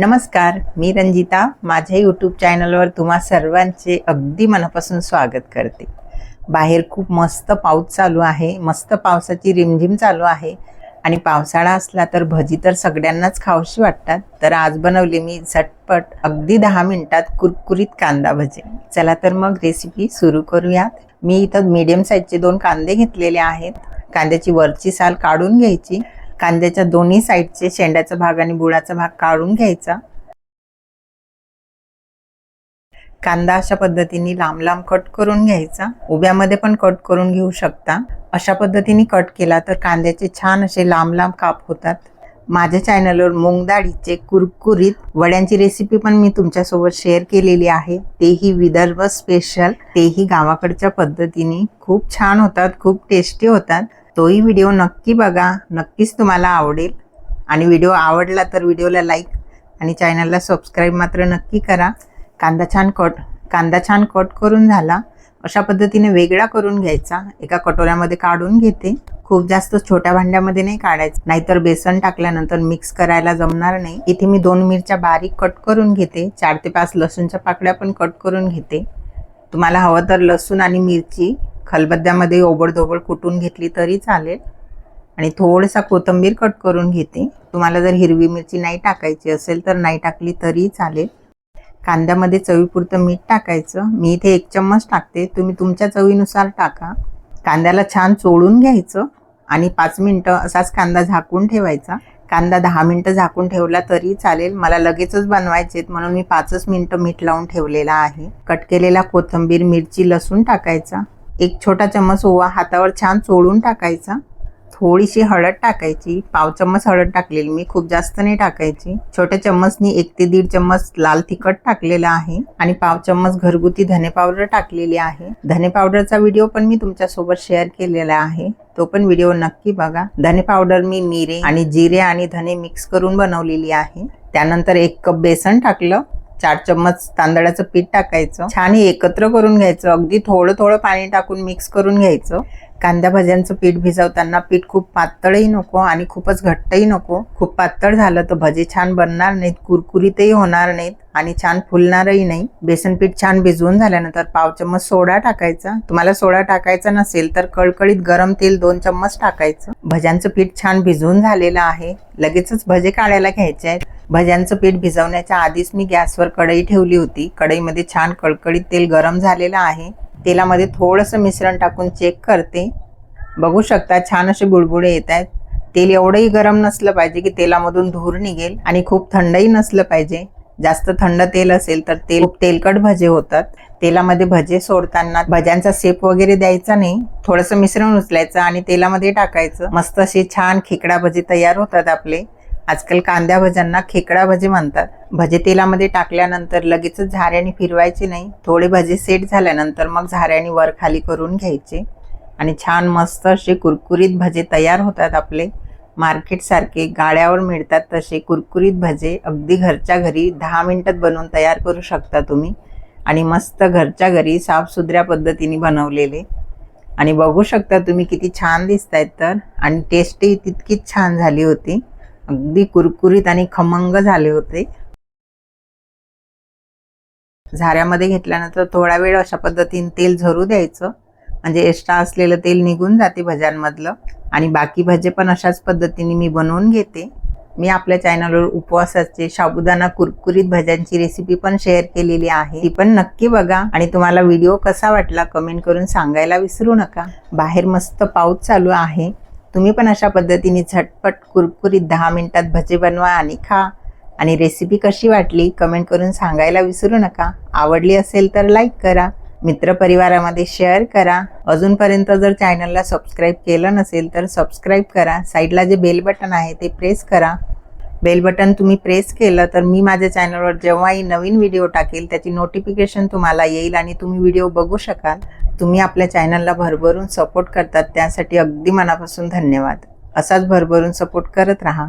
नमस्कार मी रंजिता. माझ्या यूट्यूब चॅनलवर तुम्हा सर्वांचे अगदी मनापासून स्वागत करते. बाहेर खूप मस्त पाऊस चालू आहे. मस्त पावसाची रिमझिम चालू आहे. आणि पावसाळा असला तर भजी तर सगळ्यांनाच खाऊशी वाटतात. तर आज बनवली मी झटपट अगदी दहा मिनिटात कुरकुरीत कांदा भजी. चला तर मग रेसिपी सुरू करूयात. मी इथं मीडियम साईजचे दोन कांदे घेतलेले आहेत. कांद्याची वरची साल काढून घ्यायची. कांद्याच्या दोन्ही साईडचे शेंड्याचा भाग आणि बुळाचा भाग काढून घ्यायचा. कांदा अशा पद्धतीने लांब लांब कट करून घ्यायचा. उभ्यामध्ये पण कट करून घेऊ शकता. अशा पद्धतीने कट केला तर कांद्याचे छान असे लांब लांब काप होतात. माझ्या चॅनलवर मूग कुरकुरीत वड्यांची रेसिपी पण मी तुमच्यासोबत शेअर केलेली आहे. तेही विदर्भ स्पेशल. तेही गावाकडच्या पद्धतीने. खूप छान होतात खूप टेस्टी होतात. तोही व्हिडिओ नक्की बघा. नक्कीच तुम्हाला आवडेल. आणि व्हिडिओ आवडला तर व्हिडिओला लाईक आणि चॅनलला सबस्क्राईब मात्र नक्की करा. कांदा छान कट कांदा छान कट करून झाला. अशा पद्धतीने वेगळा करून घ्यायचा. एका कटोऱ्यामध्ये काढून घेते. खूप जास्त छोट्या भांड्यामध्ये नाही काढायचं. नाहीतर बेसन टाकल्यानंतर मिक्स करायला जमणार नाही. इथे मी दोन मिरच्या बारीक कट करून घेते. चार ते पाच लसूणच्या पाकड्या पण कट करून घेते. तुम्हाला हवं तर लसूण आणि मिरची खलबत्त्यामध्ये ओबडधोबड कुटून घेतली तरी चालेल. आणि थोडसा कोथिंबीर कट करून घेते. तुम्हाला जर हिरवी मिरची नाही टाकायची असेल तर नाही टाकली तरी चालेल. कांद्यामध्ये चवीपुरतं मीठ टाकायचं. मी इथे एक चम्मच टाकते. तुम्ही तुमच्या चवीनुसार टाका. कांद्याला छान चोळून घ्यायचं आणि पाच मिनटं असाच कांदा झाकून ठेवायचा. कांदा दहा मिनटं झाकून ठेवला तरी चालेल. मला लगेचच बनवायचे म्हणून मी पाचच मिनटं मीठ लावून ठेवलेला आहे. कट केलेला कोथिंबीर मिरची लसूण टाकायचा. एक छोटा चम्मच ओवा हातावर छान चोळून टाकायचा. थोडीशी हळद टाकायची. पाव चम्मच हळद टाकलेली मी. खूप जास्त नाही टाकायची. छोट्या चम्मचनी एक ते दीड चम्मच लाल तिखट टाकलेला आहे. आणि पाव चम्मच घरगुती धने पावडर टाकलेली आहे. धने पावडरचा व्हिडिओ पण मी तुमच्यासोबत शेअर केलेला आहे. तो पण व्हिडिओ नक्की बघा. धने पावडर मी मिरे आणि जिरे आणि धने मिक्स करून बनवलेली आहे. त्यानंतर एक कप बेसन टाकलं. चार चम्मच तांदळाचं पीठ टाकायचं. छान हे एकत्र करून घ्यायचं. अगदी थोडं थोडं पाणी टाकून मिक्स करून घ्यायचं. कांदा भज्यांचं पीठ भिजवताना पीठ खूप पातळही नको आणि खूपच घट्टही नको. खूप पातळ झालं तर भजे छान बनणार नाहीत कुरकुरीतही होणार नाहीत आणि छान फुलणारही नाही. बेसन पीठ छान भिजवून झाल्यानंतर पाव चम्मच सोडा टाकायचा. तुम्हाला सोडा टाकायचा नसेल तर कळकळीत गरम तेल दोन चम्मच टाकायचं. भज्यांचं पीठ छान भिजवून झालेलं आहे. लगेचच भजे काढायला घ्यायचे आहेत. भज्यांचं पीठ भिजवण्याच्या आधीच मी गॅसवर कढई ठेवली होती. कढईमध्ये छान कळकळीत तेल गरम झालेलं आहे. तेलामध्ये थोडंसं मिश्रण टाकून चेक करते. बघू शकता छान असे बुडबुडे येत आहेत. तेल एवढंही गरम नसलं पाहिजे की तेलामधून धूर निघेल आणि खूप थंडही नसलं पाहिजे. जास्त थंड तेल असेल तर तेल खूप तेलकट भजे होतात. तेलामध्ये भजे सोडताना भज्यांचा सेप वगैरे द्यायचा नाही. थोडंसं मिश्रण उचलायचं आणि तेलामध्ये टाकायचं. मस्त असे छान खेकडा भजे तयार होतात आपले. आजकाल कांद्या भज्यांना खेकडा भजे म्हणतात. भजे तेलामध्ये टाकल्यानंतर लगेचच झाऱ्याने फिरवायचे नाही. थोडे भजे सेट झाल्यानंतर मग झाऱ्याने वर खाली करून घ्यायचे. आणि छान मस्त असे कुरकुरीत भजे तयार होतात आपले. मार्केटसारखे गाड्यावर मिळतात तसे कुरकुरीत भजे अगदी घरच्या घरी दहा मिनटात बनवून तयार करू शकता तुम्ही. आणि मस्त घरच्या घरी साफसुथऱ्या पद्धतीने बनवलेले. आणि बघू शकता तुम्ही किती छान दिसत आहेत तर. आणि टेस्टही तितकीच छान झाली होती. अगदी कुरकुरीत आणि खमंग झाले होते. झाऱ्यामध्ये घेतल्यानंतर थोडा वेळ अशा पद्धतीने तेल झरू द्यायचं. म्हणजे एक्स्ट्रा असलेलं तेल निघून जाते भज्यांमधलं. आणि बाकी भजे पण अशाच पद्धतीने मी बनवून घेते. मी आपल्या चॅनलवर उपवासाचे साबुदाणा कुरकुरीत भज्यांची रेसिपी पण शेअर केलेली आहे. ती पण नक्की बघा. आणि तुम्हाला व्हिडिओ कसा वाटला कमेंट करून सांगायला विसरू नका. बाहेर मस्त पाऊस चालू आहे. तुम्ही पण अशा पद्धतीने झटपट कुरकुरीत दहा मिनिटात भजे बनवा आणि खा. आणि रेसिपी कशी वाटली कमेंट करून सांगायला विसरू नका. आवडली असेल तर लाईक करा. मित्रपरिवारामध्ये शेअर करा. अजूनपर्यंत जर चॅनलला सबस्क्राईब केलं नसेल तर सबस्क्राईब करा. साईडला जे बेल बटन आहे ते प्रेस करा. बेल बटन तुम्ही प्रेस केलं तर मी माझ्या चॅनलवर जेव्हाही नवीन व्हिडिओ टाकेल त्याची नोटिफिकेशन तुम्हाला येईल आणि तुम्ही व्हिडिओ बघू शकाल. तुम्ही आपल्या चॅनलला भरभरून सपोर्ट करतात त्यासाठी अगदी मनापासून धन्यवाद. असाच भरभरून सपोर्ट करत राहा.